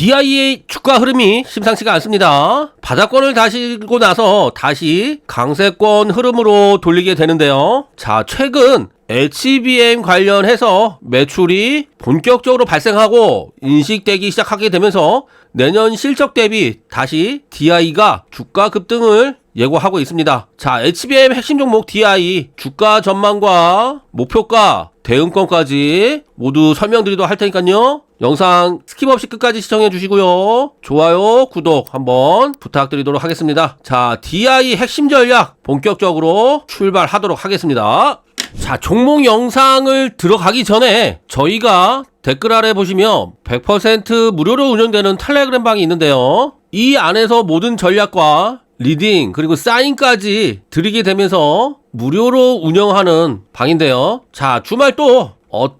DI의 주가 흐름이 심상치가 않습니다. 바닥권을 다시고 나서 다시 강세권 흐름으로 돌리게 되는데요. 자, 최근 HBM 관련해서 매출이 본격적으로 발생하고 인식되기 시작하게 되면서 내년 실적 대비 다시 DI가 주가 급등을 예고하고 있습니다. 자, HBM 핵심 종목 DI 주가 전망과 목표가 대응권까지 모두 설명드리도록 할 테니까요. 영상 스킵 없이 끝까지 시청해 주시고요. 좋아요, 구독 한번 부탁드리도록 하겠습니다. 자, DI 핵심 전략 본격적으로 출발하도록 하겠습니다. 자, 종목 영상을 들어가기 전에 저희가 댓글 아래 보시면 100% 무료로 운영되는 텔레그램 방이 있는데요. 이 안에서 모든 전략과 리딩 그리고 사인까지 드리게 되면서 무료로 운영하는 방인데요. 자, 주말 또 어떤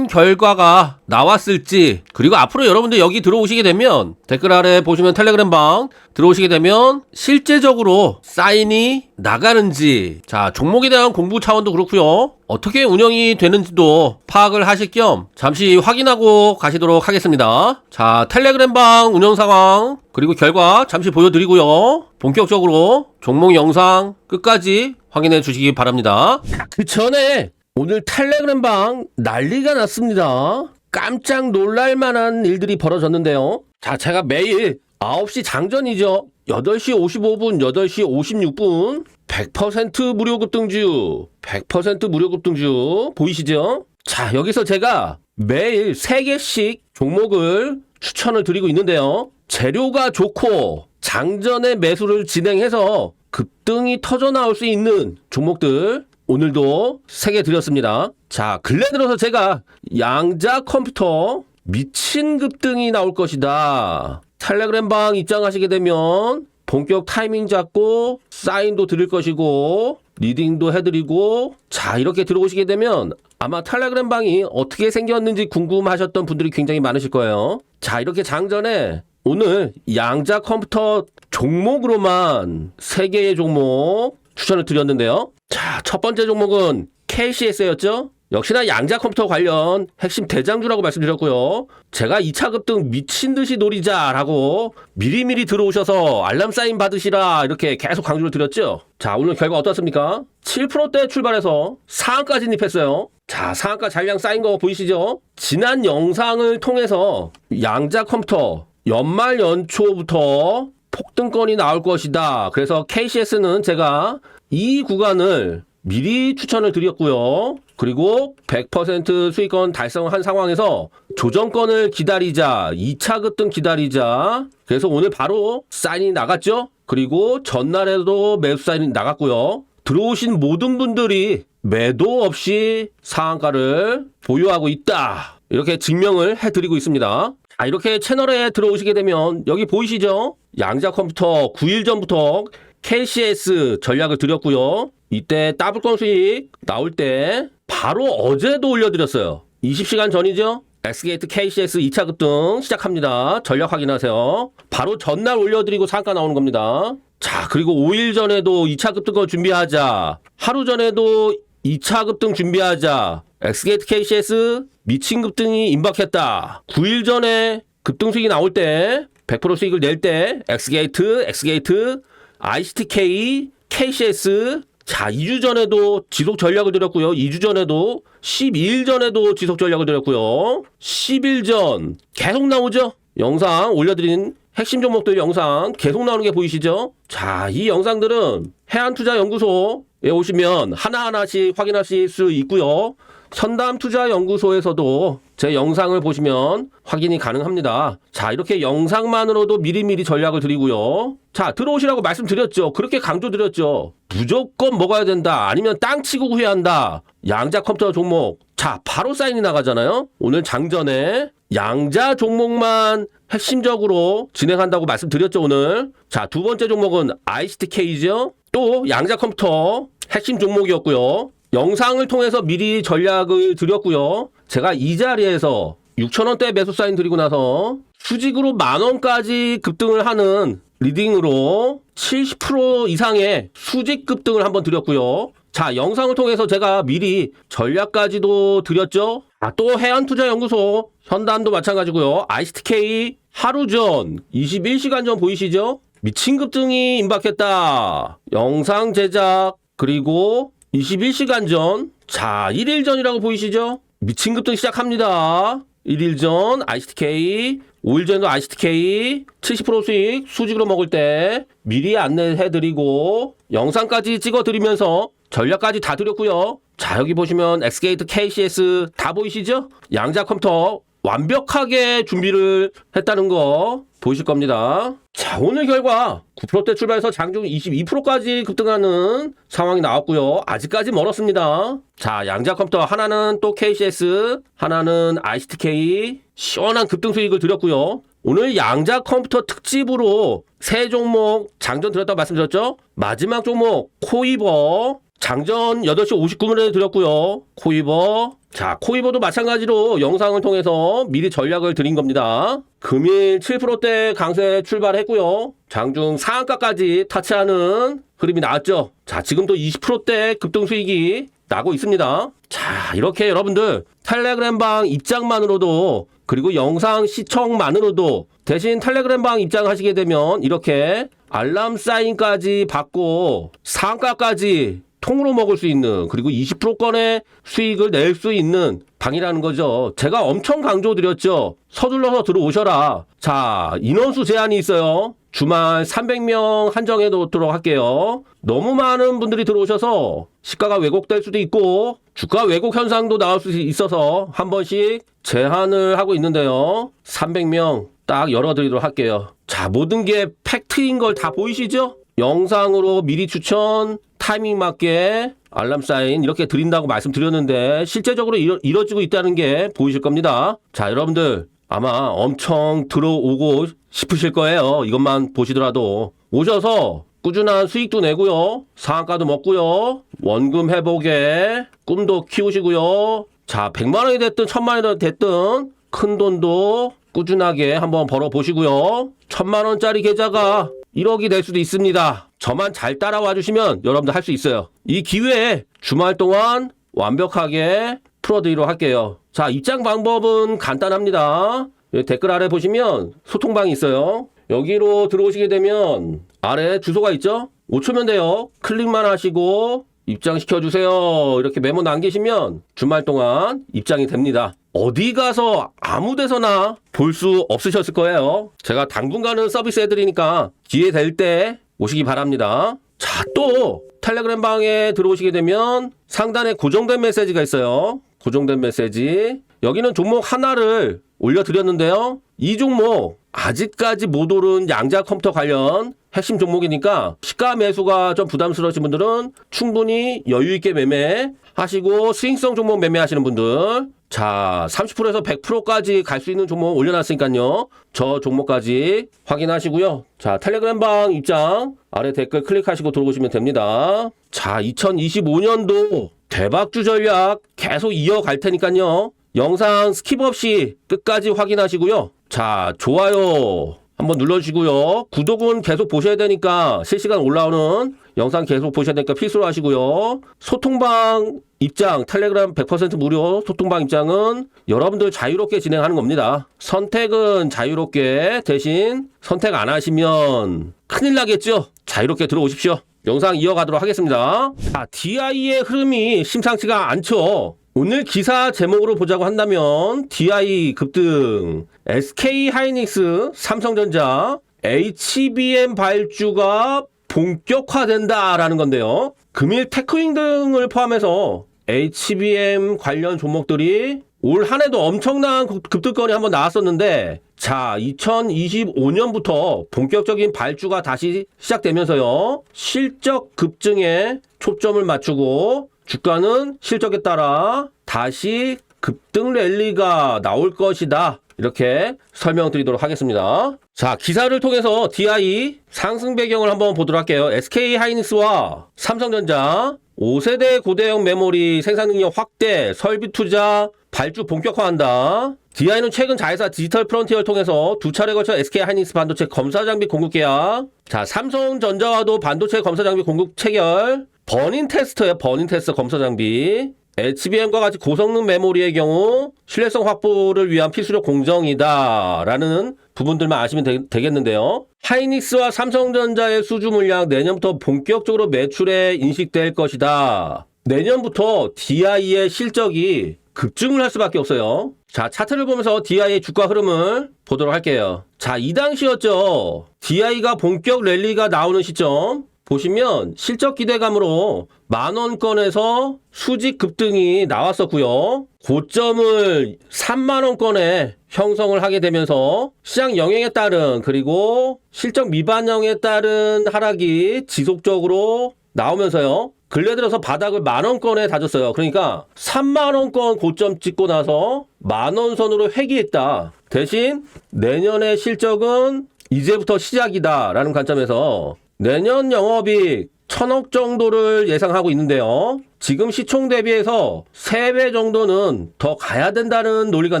결과가 나왔을지 그리고 앞으로 여러분들 여기 들어오시게 되면 댓글 아래 보시면 텔레그램 방 들어오시게 되면 실제적으로 사인이 나가는지. 자 종목에 대한 공부 차원도 그렇고요. 어떻게 운영이 되는지도 파악을 하실 겸 잠시 확인하고 가시도록 하겠습니다. 자 텔레그램 방 운영 상황 그리고 결과 잠시 보여드리고요. 본격적으로 종목 영상 끝까지 확인해 주시기 바랍니다. 그 전에 오늘 텔레그램 방 난리가 났습니다. 깜짝 놀랄 만한 일들이 벌어졌는데요. 자, 제가 매일 9시 장전이죠. 8시 55분, 8시 56분. 100% 무료 급등주, 100% 무료 급등주 보이시죠? 자, 여기서 제가 매일 3개씩 종목을 추천을 드리고 있는데요. 재료가 좋고 장전의 매수를 진행해서 급등이 터져 나올 수 있는 종목들 오늘도 3개 드렸습니다. 자, 근래 들어서 제가 양자 컴퓨터 미친 급등이 나올 것이다. 텔레그램 방 입장하시게 되면 본격 타이밍 잡고 사인도 드릴 것이고 리딩도 해드리고 자 이렇게 들어오시게 되면 아마 텔레그램 방이 어떻게 생겼는지 궁금하셨던 분들이 굉장히 많으실 거예요. 자 이렇게 장전에 오늘 양자 컴퓨터 종목으로만 3개의 종목 추천을 드렸는데요. 자, 첫 번째 종목은 KCS였죠? 역시나 양자 컴퓨터 관련 핵심 대장주라고 말씀드렸고요. 제가 2차 급등 미친 듯이 노리자라고 미리미리 들어오셔서 알람 사인 받으시라 이렇게 계속 강조를 드렸죠. 자, 오늘 결과 어떻습니까? 7%대 출발해서 상한가 진입했어요. 자, 상한가 잔량 쌓인 거 보이시죠? 지난 영상을 통해서 양자 컴퓨터 연말 연초부터 폭등권이 나올 것이다. 그래서 KCS는 제가 이 구간을 미리 추천을 드렸고요. 그리고 100% 수익권 달성한 상황에서 조정권을 기다리자, 2차 급등 기다리자. 그래서 오늘 바로 사인이 나갔죠? 그리고 전날에도 매수 사인이 나갔고요. 들어오신 모든 분들이 매도 없이 상한가를 보유하고 있다. 이렇게 증명을 해드리고 있습니다. 자, 이렇게 채널에 들어오시게 되면 여기 보이시죠? 양자 컴퓨터 9일 전부터 KCS 전략을 드렸고요. 이때 더블권 수익 나올 때 바로 어제도 올려드렸어요. 20시간 전이죠? 엑스게이트 KCS 2차 급등 시작합니다. 전략 확인하세요. 바로 전날 올려드리고 상가 나오는 겁니다. 자, 그리고 5일 전에도 2차 급등권 준비하자. 하루 전에도 2차 급등 준비하자. 엑스게이트 KCS 미친 급등이 임박했다. 9일 전에 급등 수익이 나올 때 100% 수익을 낼 때 엑스게이트, 엑스게이트, ICTK, KCS 자, 2주 전에도 지속 전략을 드렸고요. 2주 전에도 12일 전에도 지속 전략을 드렸고요. 10일 전 계속 나오죠? 영상 올려드린 핵심 종목들 영상 계속 나오는 게 보이시죠? 자, 이 영상들은 해안투자연구소에 오시면 하나하나씩 확인하실 수 있고요. 선담투자연구소에서도 제 영상을 보시면 확인이 가능합니다. 자, 이렇게 영상만으로도 미리미리 전략을 드리고요. 자, 들어오시라고 말씀드렸죠. 그렇게 강조드렸죠. 무조건 먹어야 된다. 아니면 땅 치고 후회한다. 양자 컴퓨터 종목. 자, 바로 사인이 나가잖아요. 오늘 장전에 양자 종목만 핵심적으로 진행한다고 말씀드렸죠, 오늘. 자, 두 번째 종목은 ICTK죠. 또 양자 컴퓨터 핵심 종목이었고요. 영상을 통해서 미리 전략을 드렸고요. 제가 이 자리에서 6천원대 매수 사인 드리고 나서 수직으로 만원까지 급등을 하는 리딩으로 70% 이상의 수직 급등을 한번 드렸고요. 자, 영상을 통해서 제가 미리 전략까지도 드렸죠. 아, 또 해안투자연구소, 현단도 마찬가지고요. ICTK 하루 전, 21시간 전 보이시죠? 미친 급등이 임박했다. 영상 제작, 그리고 21시간 전, 자, 1일 전이라고 보이시죠? 미친 급등 시작합니다. 1일 전 ICTK, 5일 전도 ICTK 70% 수익 수직으로 먹을 때 미리 안내해드리고 영상까지 찍어드리면서 전략까지 다 드렸고요. 자 여기 보시면 엑스게이트 KCS 다 보이시죠? 양자 컴퓨터 완벽하게 준비를 했다는 거 보이실 겁니다. 자, 오늘 결과 9%대 출발해서 장중 22%까지 급등하는 상황이 나왔고요. 아직까지 멀었습니다. 자, 양자 컴퓨터 하나는 또 KCS, 하나는 ICTK 시원한 급등 수익을 드렸고요. 오늘 양자 컴퓨터 특집으로 세 종목 장전 드렸다고 말씀드렸죠? 마지막 종목 코이버 장전 8시 59분에 드렸고요. 코이버. 자, 코이버도 마찬가지로 영상을 통해서 미리 전략을 드린 겁니다. 금일 7%대 강세 출발했고요. 장중 상한가까지 타치하는 흐름이 나왔죠. 자, 지금 또 20%대 급등 수익이 나고 있습니다. 자, 이렇게 여러분들 텔레그램방 입장만으로도 그리고 영상 시청만으로도 대신 텔레그램방 입장하시게 되면 이렇게 알람 사인까지 받고 상가까지 통으로 먹을 수 있는 그리고 20%권의 수익을 낼 수 있는 방이라는 거죠. 제가 엄청 강조드렸죠. 서둘러서 들어오셔라. 자, 인원수 제한이 있어요. 주말 300명 한정해 놓도록 할게요. 너무 많은 분들이 들어오셔서 시가가 왜곡될 수도 있고 주가 왜곡 현상도 나올 수 있어서 한 번씩 제한을 하고 있는데요. 300명 딱 열어드리도록 할게요. 자, 모든 게 팩트인 걸 다 보이시죠? 영상으로 미리 추천, 타이밍 맞게 알람 사인 이렇게 드린다고 말씀드렸는데 실제적으로 이뤄, 이뤄지고 있다는 게 보이실 겁니다. 자, 여러분들 아마 엄청 들어오고 싶으실 거예요. 이것만 보시더라도 오셔서 꾸준한 수익도 내고요. 상한가도 먹고요. 원금 회복에 꿈도 키우시고요. 자, 100만 원이 됐든 1000만 원이 됐든 큰 돈도 꾸준하게 한번 벌어 보시고요. 1000만 원짜리 계좌가 1억이 될 수도 있습니다. 저만 잘 따라와 주시면 여러분들 할 수 있어요. 이 기회에 주말 동안 완벽하게 풀어드리도록 할게요. 자, 입장 방법은 간단합니다. 여기 댓글 아래 보시면 소통방이 있어요. 여기로 들어오시게 되면 아래 주소가 있죠? 5초면 돼요. 클릭만 하시고 입장시켜 주세요. 이렇게 메모 남기시면 주말 동안 입장이 됩니다. 어디 가서 아무 데서나 볼 수 없으셨을 거예요. 제가 당분간은 서비스 해드리니까 기회 될 때 오시기 바랍니다. 자, 또 텔레그램 방에 들어오시게 되면 상단에 고정된 메시지가 있어요. 고정된 메시지. 여기는 종목 하나를 올려드렸는데요. 이 종목 아직까지 못 오른 양자 컴퓨터 관련 핵심 종목이니까 시가 매수가 좀 부담스러우신 분들은 충분히 여유 있게 매매 하시고 스윙성 종목 매매하시는 분들 자 30%에서 100%까지 갈 수 있는 종목 올려놨으니까요. 저 종목까지 확인하시고요. 자 텔레그램 방 입장 아래 댓글 클릭하시고 들어오시면 됩니다. 자 2025년도 대박주 전략 계속 이어갈 테니까요. 영상 스킵 없이 끝까지 확인하시고요. 자, 좋아요 한번 눌러주시고요. 구독은 계속 보셔야 되니까 실시간 올라오는 영상 계속 보셔야 되니까 필수로 하시고요. 소통방 입장, 텔레그램 100% 무료 소통방 입장은 여러분들 자유롭게 진행하는 겁니다. 선택은 자유롭게 대신 선택 안 하시면 큰일 나겠죠? 자유롭게 들어오십시오. 영상 이어가도록 하겠습니다. 자, DI의 흐름이 심상치가 않죠. 오늘 기사 제목으로 보자고 한다면 DI 급등, SK 하이닉스, 삼성전자, HBM 발주가 본격화된다라는 건데요. 금일 테크윙 등을 포함해서 HBM 관련 종목들이 올 한 해도 엄청난 급등권이 한번 나왔었는데 자 2025년부터 본격적인 발주가 다시 시작되면서요 실적 급증에 초점을 맞추고 주가는 실적에 따라 다시 급등 랠리가 나올 것이다. 이렇게 설명드리도록 하겠습니다. 자, 기사를 통해서 DI 상승 배경을 한번 보도록 할게요. SK 하이닉스와 삼성전자 5세대 고대형 메모리 생산 능력 확대, 설비 투자, 발주 본격화한다. DI는 최근 자회사 디지털 프론티어를 통해서 두 차례 걸쳐 SK 하이닉스 반도체 검사 장비 공급 계약. 자, 삼성전자와도 반도체 검사 장비 공급 체결. 버닌 테스트에 버닌 테스트 검사 장비. HBM과 같이 고성능 메모리의 경우 신뢰성 확보를 위한 필수적 공정이다라는 부분들만 아시면 되, 겠는데요 하이닉스와 삼성전자의 수주 물량 내년부터 본격적으로 매출에 인식될 것이다. 내년부터 DI의 실적이 급증을 할 수밖에 없어요. 자, 차트를 보면서 DI의 주가 흐름을 보도록 할게요. 자, 이 당시였죠. DI가 본격 랠리가 나오는 시점. 보시면 실적 기대감으로 만원권에서 수직 급등이 나왔었고요. 고점을 3만원권에 형성을 하게 되면서 시장 영향에 따른 그리고 실적 미반영에 따른 하락이 지속적으로 나오면서요. 근래 들어서 바닥을 만원권에 다졌어요. 그러니까 3만원권 고점 찍고 나서 만원 선으로 회귀했다. 대신 내년의 실적은 이제부터 시작이다라는 관점에서 내년 영업이익 천억 정도를 예상하고 있는데요. 지금 시총 대비해서 3배 정도는 더 가야 된다는 논리가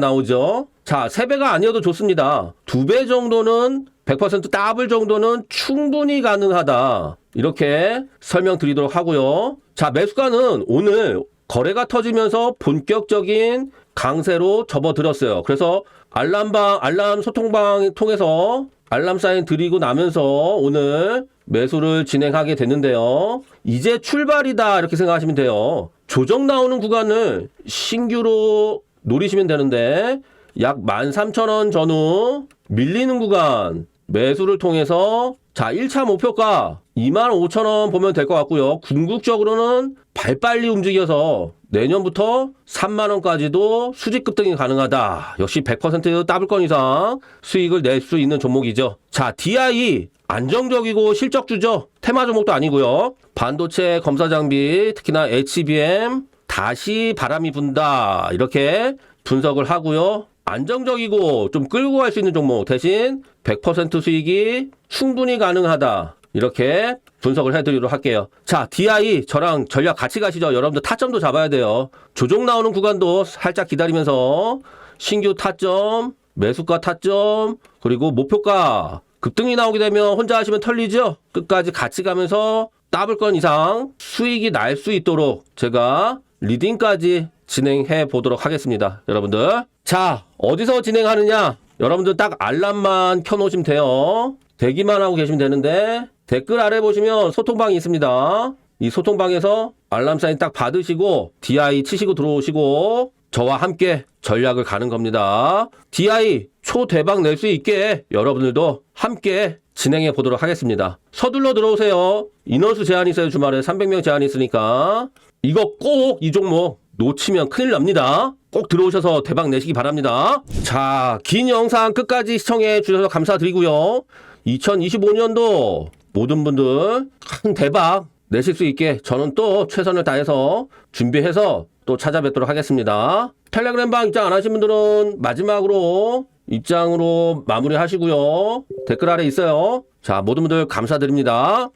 나오죠. 자, 3배가 아니어도 좋습니다. 2배 정도는 100% 더블 정도는 충분히 가능하다. 이렇게 설명드리도록 하고요. 자, 매수가는 오늘 거래가 터지면서 본격적인 강세로 접어들었어요. 그래서 알람방, 알람 소통방 통해서 알람 사인 드리고 나면서 오늘 매수를 진행하게 됐는데요. 이제 출발이다 이렇게 생각하시면 돼요. 조정 나오는 구간을 신규로 노리시면 되는데 약 13,000원 전후 밀리는 구간 매수를 통해서 자 1차 목표가 25,000원 보면 될 것 같고요. 궁극적으로는 발빨리 움직여서 내년부터 3만 원까지도 수직 급등이 가능하다. 역시 100% 더블건 이상 수익을 낼 수 있는 종목이죠. 자, DI 안정적이고 실적주죠. 테마 종목도 아니고요. 반도체 검사 장비, 특히나 HBM 다시 바람이 분다. 이렇게 분석을 하고요. 안정적이고 좀 끌고 갈 수 있는 종목 대신 100% 수익이 충분히 가능하다. 이렇게 분석을 해드리도록 할게요. 자, DI 저랑 전략 같이 가시죠. 여러분들 타점도 잡아야 돼요. 조정 나오는 구간도 살짝 기다리면서 신규 타점, 매수가 타점, 그리고 목표가 급등이 나오게 되면 혼자 하시면 털리죠. 끝까지 같이 가면서 더블 건 이상 수익이 날 수 있도록 제가 리딩까지 진행해 보도록 하겠습니다. 여러분들. 자, 어디서 진행하느냐? 여러분들 딱 알람만 켜놓으시면 돼요. 대기만 하고 계시면 되는데 댓글 아래 보시면 소통방이 있습니다. 이 소통방에서 알람 사인 딱 받으시고 DI 치시고 들어오시고 저와 함께 전략을 가는 겁니다. DI 초대박 낼 수 있게 여러분들도 함께 진행해 보도록 하겠습니다. 서둘러 들어오세요. 인원수 제한이 있어요. 주말에 300명 제한이 있으니까. 이거 꼭 이 종목 놓치면 큰일 납니다. 꼭 들어오셔서 대박 내시기 바랍니다. 자, 긴 영상 끝까지 시청해 주셔서 감사드리고요. 2025년도 모든 분들 큰 대박 내실 수 있게 저는 또 최선을 다해서 준비해서 또 찾아뵙도록 하겠습니다. 텔레그램 방 입장 안 하신 분들은 마지막으로 입장으로 마무리 하시고요. 댓글 아래 있어요. 자, 모든 분들 감사드립니다.